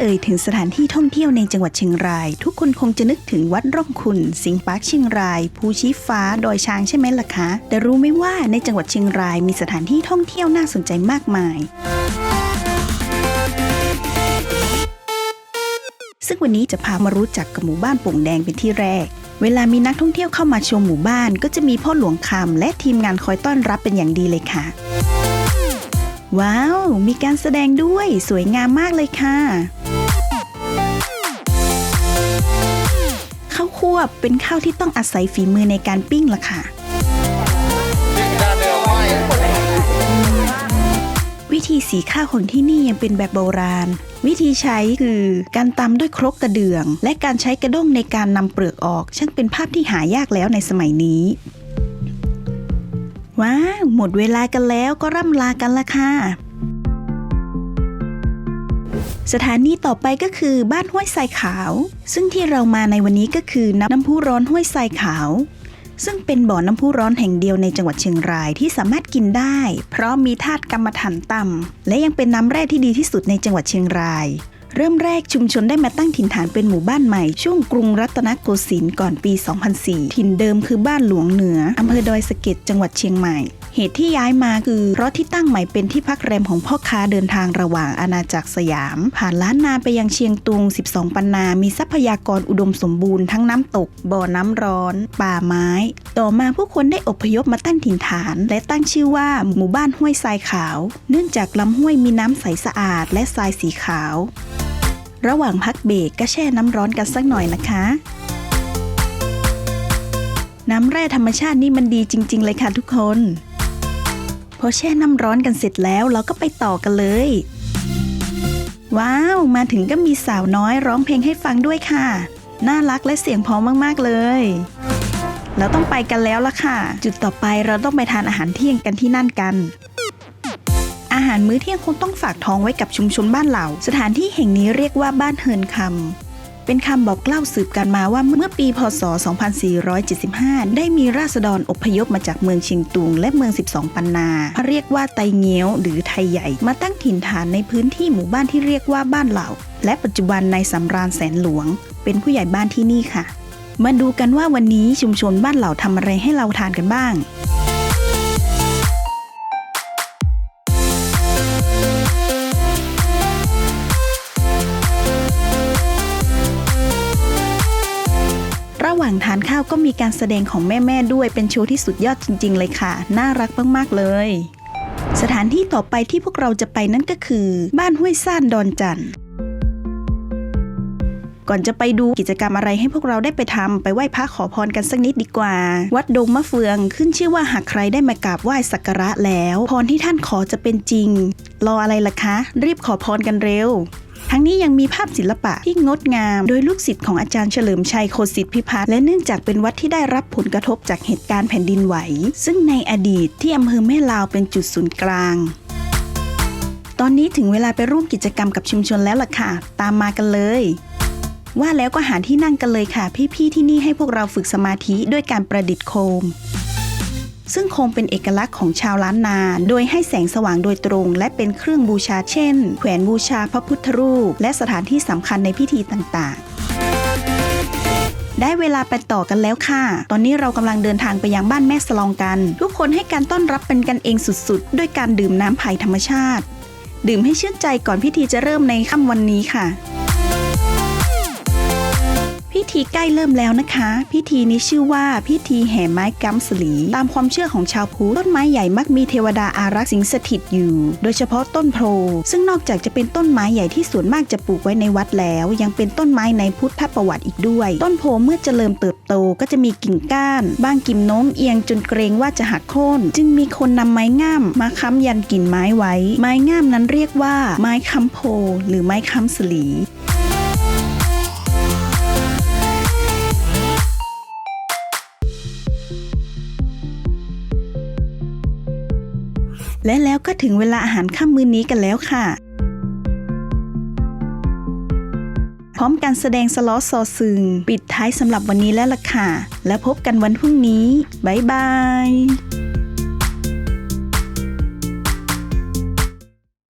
เอ่ยถึงสถานที่ท่องเที่ยวในจังหวัดเชียงราย ทุกคนคงจะนึกถึงวัดร่องขุนสิงห์ปาร์คเชียงรายภูชีฟ้า ดอยช้างใช่ไหมล่ะคะ แต่รู้ไหมว่าในจังหวัดเชียงรายมีสถานที่ท่องเที่ยวน่าสนใจมากมายซึ่งวันนี้จะพามารู้จักกับหมู่บ้านโป่งแดงเป็นที่แรก เวลามีนักท่องเที่ยวเข้ามาชมหมู่บ้าน ก็จะมีพ่อหลวงคำและทีมงานคอยต้อนรับเป็นอย่างดีเลยค่ะ ว้าว มีการแสดงด้วยสวยงามมากเลยค่ะ ข้าวคั่วเป็นข้าวที่ต้องอาศัยฝีมือในการปิ้งล่ะค่ะ วิธีสีข้าวของที่นี่ยังเป็นแบบโบราณ วิธีใช้คือการตำด้วยครกกระเดื่อง และการใช้กระด้งในการนำเปลือกออกช่างเป็นภาพที่หายากแล้วในสมัยนี้ ว้าวหมดเวลากันแล้วก็ร่ำลากันละค่ะ สถานีต่อไปก็คือบ้านห้วยทรายขาว ซึ่งที่เรามาในวันนี้ก็คือน้ำน้ำพุร้อนห้วยทรายขาว ซึ่งเป็นบ่อน้ำพุร้อนแห่งเดียวในจังหวัดเชียงรายที่สามารถกินได้ เพราะมีธาตุกรรมฐานต่ำและยังเป็นน้ำแร่ที่ดีที่สุดในจังหวัดเชียงราย เริ่มแรกชุมชนได้มาตั้งถิ่นฐานเป็นหมู่บ้านใหม่ ช่วงกรุงรัตนโกสินทร์ก่อนปี 2004 ถิ่นเดิมคือบ้านหลวงเหนืออำเภอดอยสะเก็ดจังหวัดเชียงใหม่ เหตุที่ย้ายมาคือ เพราะที่ตั้งใหม่เป็นที่พักแรมของพ่อค้าเดินทางระหว่างอาณาจักรสยาม ผ่านล้านนาไปยังเชียงตุง 12 ปันนา มีทรัพยากรอุดมสมบูรณ์ทั้งน้ำตก บ่อน้ำร้อน ป่าไม้ ต่อมาผู้คนได้อพยพมาตั้งถิ่นฐาน และตั้งชื่อว่าหมู่บ้านห้วยทรายขาว เนื่องจากลำห้วยมีน้ำใสสะอาด และทรายสีขาว ระหว่างพักเบรกก็แช่น้ำร้อนกันสักหน่อยนะคะ น้ำแร่ธรรมชาตินี่มันดีจริง ๆ เลยค่ะทุกคน พอแช่น้ำร้อนกันเสร็จแล้วเราก็ไปต่อกันเลย ว้าว มาถึงก็มีสาวน้อยร้องเพลงให้ฟังด้วยค่ะ น่ารักและเสียงพอมากๆเลยเราต้องไปกันแล้วล่ะค่ะ จุดต่อไปเราต้องไปทานอาหารเที่ยงกันที่นั่นกัน อาหารมื้อเที่ยงคงต้องฝากท้องไว้กับชุมชนบ้านเหล่า สถานที่แห่งนี้เรียกว่าบ้านเฮินคำเป็นคำบอกเล่าสืบกันมาว่าเมื่อปี พศ 2475 ได้มีราษฎรอพยพมาจากเมืองเชียงตุง และเมือง 12 ปันนาเรียกว่าไตเงี้ยวหรือไทยใหญ่ มาตั้งถิ่นฐานในพื้นที่หมู่บ้านที่เรียกว่าบ้านเหล่า และปัจจุบันในสำราญแสนหลวง เป็นผู้ใหญ่บ้านที่นี่ค่ะ มาดูกันว่าวันนี้ชุมชนบ้านเหล่าทำอะไรให้เราทานกันบ้างางทานข้าวก็มีการแสดงของแม่ ๆ ด้วยเป็นโชว์ที่สุดยอดจริง ๆ เลยค่ะ น่ารักมาก ๆ เลยสถานที่ต่อไปที่พวกเราจะไปนั่นก็คือ บ้านห้วยซ่านดอนจันทร์ก่อนจะไปดูกิจกรรมอะไรให้พวกเราได้ไปทำไปไหว้พระขอพรกันสักนิดดีกว่า วัดดงมะเฟืองขึ้นชื่อว่าหากใครได้มากราบไหว้สักการะแล้ว พรที่ท่านขอจะเป็นจริง รออะไรล่ะคะ รีบขอพรกันเร็ว ทั้งนี้ยังมีภาพศิลปะที่งดงาม โดยลูกศิษย์ของอาจารย์เฉลิมชัยโคสิทธิพิพัฒน์และเนื่องจากเป็นวัดที่ได้รับผลกระทบจากเหตุการณ์แผ่นดินไหว ซึ่งในอดีตที่อำเภอแม่ลาวเป็นจุดศูนย์กลางตอนนี้ถึงเวลาไปร่วมกิจกรรมกับชุมชนแล้วล่ะค่ะ ตามมากันเลย ว่าแล้วก็หาที่นั่งกันเลยค่ะ พี่ๆที่นี่ให้พวกเราฝึกสมาธิด้วยการประดิษฐ์โคม ซึ่งคมเป็นเอกลักษณ์ของชาวล้านนา โดยให้แสงสว่างโดยตรง และเป็นเครื่องบูชาเช่น แขวนบูชาพระพุทธรูป และสถานที่สำคัญในพิธีต่างๆได้เวลาไปต่อกันแล้วค่ะ ตอนนี้เรากำลังเดินทางไปยังบ้านแม่สลองกัน ทุกคนให้การต้อนรับเป็นกันเองสุดๆ ด้วยการดื่มน้ำไผ่ธรรมชาติ ดื่มให้ชื่นใจก่อนพิธีจะเริ่มในค่ำวันนี้ค่ะ ธีใกล้เริ่มแล้วนะคะ พิธีนี้ชื่อว่าพิธีแห่ไม้กัมสลี ตามความเชื่อของชาวพุทธต้นไม้ใหญ่มักมีเทวดาอารักษ์สิงสถิตอยู่ โดยเฉพาะต้นโพซึ่งนอกจากจะเป็นต้นไม้ใหญ่ที่ส่วนมากจะปลูกไว้ในวัดแล้ว ยังเป็นต้นไม้ในพุทธประวัติอีกด้วย ต้นโพเมื่อเจริญเติบโตก็จะมีกิ่งก้าน บางกิ่มโน้มเอียงจนเกรงว่าจะหักโค่นจึงมีคนนำไม้ง่ามมาค้ำยันกิ่งไม้ไว้ ไม้ง่ามนั้นเรียกว่า ไม้ค้ำโพหรือไม้ค้ำสลี และแล้วก็ถึงเวลาอาหารค่ำมื้อนี้กันแล้วค่ะ พร้อมการแสดงสล้อซอซึง ปิดท้ายสำหรับวันนี้แล้วล่ะค่ะ แล้วพบกันวันพรุ่งนี้ บ๊ายบาย